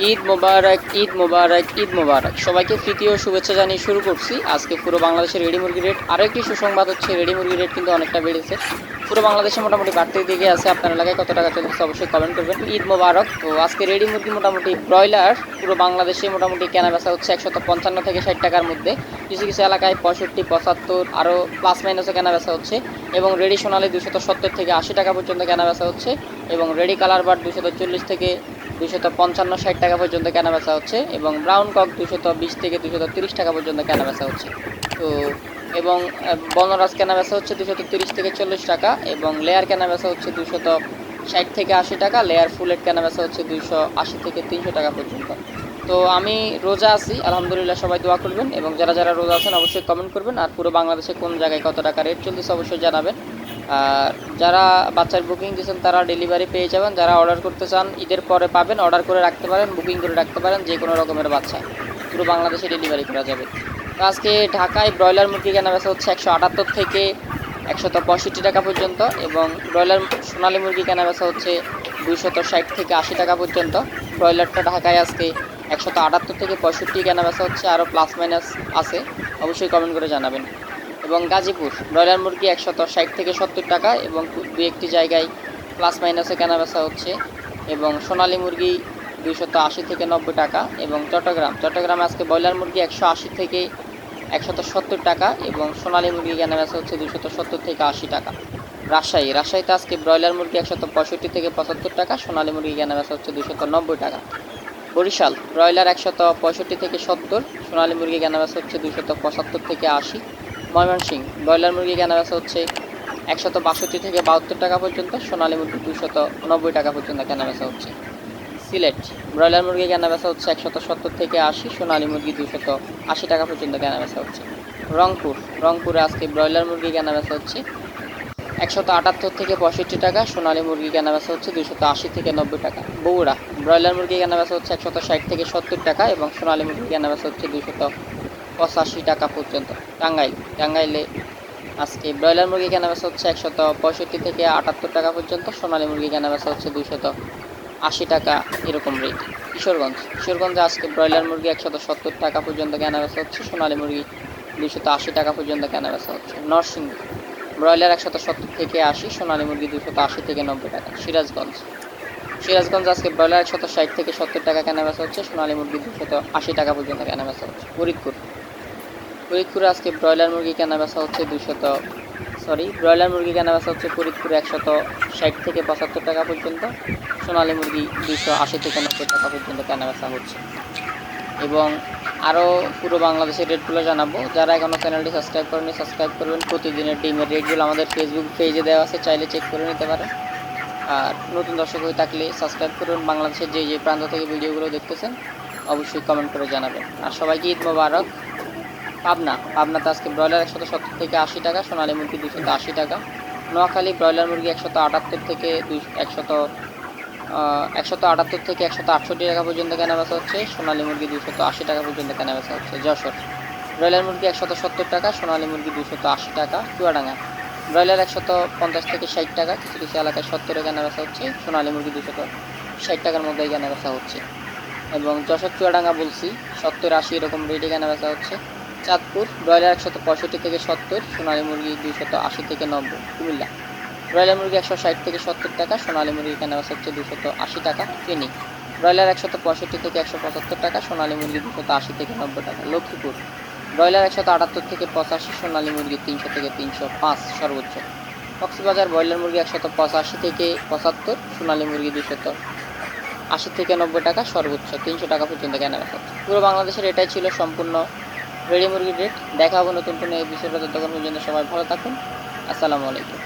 ঈদ মোবারক ঈদ মোবারক ঈদ মোবারক। সবাইকে তৃতীয় শুভেচ্ছা জানিয়ে শুরু করছি। আজকে পুরো বাংলাদেশের রেডি মুরগি রেট। আরও একটি সুসংবাদ হচ্ছে, রেডি মুরগি রেট কিন্তু অনেকটা বেড়েছে। পুরো বাংলাদেশে মোটামুটি বাড়তির দিকে আছে। আপনার এলাকায় কত টাকা চলছে অবশ্যই কমেন্ট করবেন। ঈদ মোবারক। তো আজকে রেডি মুরগি মোটামুটি ব্রয়লার। পুরো বাংলাদেশে মোটামুটি কেনা বেচা হচ্ছে একশত পঞ্চান্ন থেকে ষাট টাকার মধ্যে। কিছু কিছু এলাকায় পঁয়ষট্টি, পঁচাত্তর আরও প্লাস মাইনাসও কেনা বেচা হচ্ছে। এবং রেডি সোনালি দুশত সত্তর থেকে আশি টাকা পর্যন্ত কেনা বেচা হচ্ছে। এবং রেডি কালার বার দুশত চল্লিশ থেকে দুশত পঞ্চান্ন ষাট টাকা পর্যন্ত কেনা বেচা হচ্ছে এবং ব্রাউন কক দুশত বিশ থেকে দুশত তিরিশ টাকা পর্যন্ত কেনা বেচা হচ্ছে। তো, এবং বনরাজ কেনা বেচা হচ্ছে দুশত তিরিশ থেকে চল্লিশ টাকা এবং লেয়ার কেনা বেচা হচ্ছে দুশত ষাট থেকে আশি টাকা, লেয়ার ফুলেট কেনা বেচা হচ্ছে দুশো আশি থেকে তিনশো টাকা পর্যন্ত। তো, আমি রোজা আছি, আলহামদুলিল্লাহ সবাই দোয়া করবেন এবং যারা যারা রোজা আছেন অবশ্যই কমেন্ট করবেন আর পুরো বাংলাদেশে কোন জায়গায় কত টাকা রেট চলতেছে অবশ্যই জানাবেন। আর যারা বাচ্চার বুকিং দিয়েছেন, তারা ডেলিভারি পেয়ে যাবেন। যারা অর্ডার করতে চান, ঈদের পরে পাবেন। অর্ডার করে রাখতে পারেন বুকিং করে রাখতে পারেন, যে কোনো রকমের বাচ্চা। পুরো বাংলাদেশে ডেলিভারি করা যাবে। তো আজকে ঢাকায় ব্রয়লার মুরগি কেনা বেচা হচ্ছে একশো আটাত্তর থেকে একশত পঁয়ষট্টি টাকা পর্যন্ত এবং ব্রয়লার সোনালী মুরগি কেনা বেচা হচ্ছে দুইশত ষাট থেকে আশি টাকা পর্যন্ত। ব্রয়লারটা ঢাকায় আজকে একশত আটাত্তর থেকে পঁয়ষট্টি কেনা বেচা হচ্ছে আরও প্লাস মাইনাস আছে। অবশ্যই কমেন্ট করে জানাবেন। এবং গাজীপুর, ব্রয়লার মুরগি একশত ষাট থেকে সত্তর টাকা এবং দু একটি জায়গায় প্লাস মাইনাসে কেনা বেচা হচ্ছে এবং সোনালী মুরগি দুইশত আশি থেকে নব্বই টাকা এবং চট্টগ্রাম, চট্টগ্রামে আজকে ব্রয়লার মুরগি একশো আশি থেকে একশত সত্তর টাকা এবং সোনালী মুরগি কেনা বেচা হচ্ছে দুশত সত্তর থেকে আশি টাকা। রাজশাহী, রাজশাহীতে আজকে ব্রয়লার মুরগি একশত পঁয়ষট্টি থেকে পঁচাত্তর টাকা, সোনালী মুরগি কেনা বেচা হচ্ছে দুশত নব্বই টাকা। বরিশাল, ব্রয়লার একশত পঁয়ষট্টি থেকে সত্তর, সোনালী মুরগি কেনা বেচা হচ্ছে দুশত পঁচাত্তর থেকে আশি। ময়মনসিংহ ব্রয়লার মুরগি কেনা বেচা হচ্ছে একশত বাষট্টি থেকে বাহাত্তর টাকা পর্যন্ত, সোনালী মুরগি দুশত নব্বই টাকা পর্যন্ত কেনা বেচা হচ্ছে। সিলেট, ব্রয়লার মুরগি কেনা বেচা হচ্ছে একশত সত্তর থেকে আশি, সোনালী মুরগি দুশত আশি টাকা পর্যন্ত কেনা বেচা হচ্ছে। রংপুর, রংপুরে আজকে ব্রয়লার মুরগি কেনা বেচা হচ্ছে একশত আটাত্তর থেকে পঁয়ষট্টি টাকা, সোনালী মুরগি কেনা বেচা হচ্ছে দুশত আশি থেকে নব্বই টাকা। বগুড়া, ব্রয়লার মুরগি কেনা বেচা হচ্ছে একশত ষাট থেকে সত্তর টাকা এবং সোনালী মুরগি কেনা বেচা হচ্ছে দুশত পঁচাশি টাকা পর্যন্ত। টাঙ্গাইল, টাঙ্গাইলে আজকে ব্রয়লার মুরগি কেনা বেচা হচ্ছে একশত পঁয়ষট্টি থেকে আটাত্তর টাকা পর্যন্ত, সোনালী মুরগি কেনা বেচা হচ্ছে দুশত আশি টাকা এরকম রেট কিশোরগঞ্জ, কিশোরগঞ্জে আজকে ব্রয়লার মুরগি একশত সত্তর টাকা পর্যন্ত কেনা বেচা হচ্ছে, সোনালী মুরগি দুশত আশি টাকা পর্যন্ত কেনা বেচা হচ্ছে। নরসিংদী, ব্রয়লার একশত সত্তর থেকে আশি, সোনালী মুরগি দুশত আশি থেকে নব্বই টাকা। সিরাজগঞ্জ সিরাজগঞ্জ আজকে ব্রয়লার একশত ষাট থেকে সত্তর টাকা কেনা বেচা হচ্ছে, সোনালী মুরগি দুশত আশি টাকা পর্যন্ত কেনা বেচা হচ্ছে। ফরিদপুর ফরিদপুরে আজকে ব্রয়লার মুরগি কেনা বেচা হচ্ছে দুশত সরি ব্রয়লার মুরগি কেনা বেচা হচ্ছে ফরিদপুরে একশত ষাট থেকে পঁচাত্তর টাকা পর্যন্ত, সোনালী মুরগি দুশো আশি থেকে নব্বই টাকা পর্যন্ত কেনা বেচা হচ্ছে। এবং আরও পুরো বাংলাদেশের রেটগুলো জানাব। যারা এখনও চ্যানেলটি সাবস্ক্রাইব করেনি সাবস্ক্রাইব করবেন। প্রতিদিনের ডিমের রেটগুলো আমাদের ফেসবুক পেজে দেওয়া আছে, চাইলে চেক করে নিতে পারেন। আর নতুন দর্শক হয়ে থাকলে সাবস্ক্রাইব করুন। বাংলাদেশের যে যে প্রান্ত থেকে ভিডিওগুলো দেখতেছেন, অবশ্যই কমেন্ট করে জানাবেন। আর সবাইকে ঈদ মোবারক। পাবনা। পাবনাতে আজকে ব্রয়লার একশত সত্তর থেকে আশি টাকা সোনালী মুরগি দুশত আশি টাকা। নোয়াখালী ব্রয়লার মুরগি একশত আটাত্তর থেকে দুই, একশত একশত আটাত্তর থেকে একশত আটষট্টি টাকা পর্যন্ত কেনা বেচা হচ্ছে। সোনালী মুরগি দুশত আশি টাকা পর্যন্ত কেনা বেচা হচ্ছে। যশোর। ব্রয়লার মুরগি একশত সত্তর টাকা সোনালী মুরগি দুশত আশি টাকা। চুয়াডাঙ্গা। ব্রয়লার একশত পঞ্চাশ থেকে ষাট টাকা। কিছু কিছু এলাকায় সত্তরে কেনা বেচা হচ্ছে। সোনালী মুরগি দুশত ষাট টাকার মধ্যেই কেনা বেচা হচ্ছে। এবং যশোর চুয়াডাঙ্গা বলছি, সত্তর আশি এরকম রেটে কেনা বেচা হচ্ছে। চাঁদপুর ব্রয়লার একশত পঁয়ষট্টি থেকে সত্তর, সোনালী মুরগি দুইশত আশি থেকে নব্বই, কুমিল্লা। ব্রয়লার মুরগি একশো ষাট থেকে সত্তর টাকা, সোনালী মুরগি কেনা হচ্ছে দুশত আশি টাকা ফেনী ব্রয়লার একশত পঁয়ষট্টি থেকে একশো পঁচাত্তর টাকা, সোনালী মুরগি দুশত আশি থেকে নব্বই টাকা, লক্ষ্মীপুর। ব্রয়লার একশত আটাত্তর থেকে পঁচাশি, সোনালী মুরগি তিনশো থেকে তিনশো পাঁচ সর্বোচ্চ। কক্সবাজার ব্রয়লার মুরগি একশত পঁচাশি থেকে পঁচাত্তর, সোনালী মুরগি দুশত আশি থেকে নব্বই টাকা সর্বোচ্চ, তিনশো টাকা পর্যন্ত কেনা বেচা হচ্ছে। পুরো বাংলাদেশের এটাই ছিল সম্পূর্ণ রেডি মুরগি রেট দেখা হব নতুন কোনো এই বিষয়টা ততক্ষণ পর্যন্ত সবাই ভালো থাকুন। আসসালামু আলাইকুম।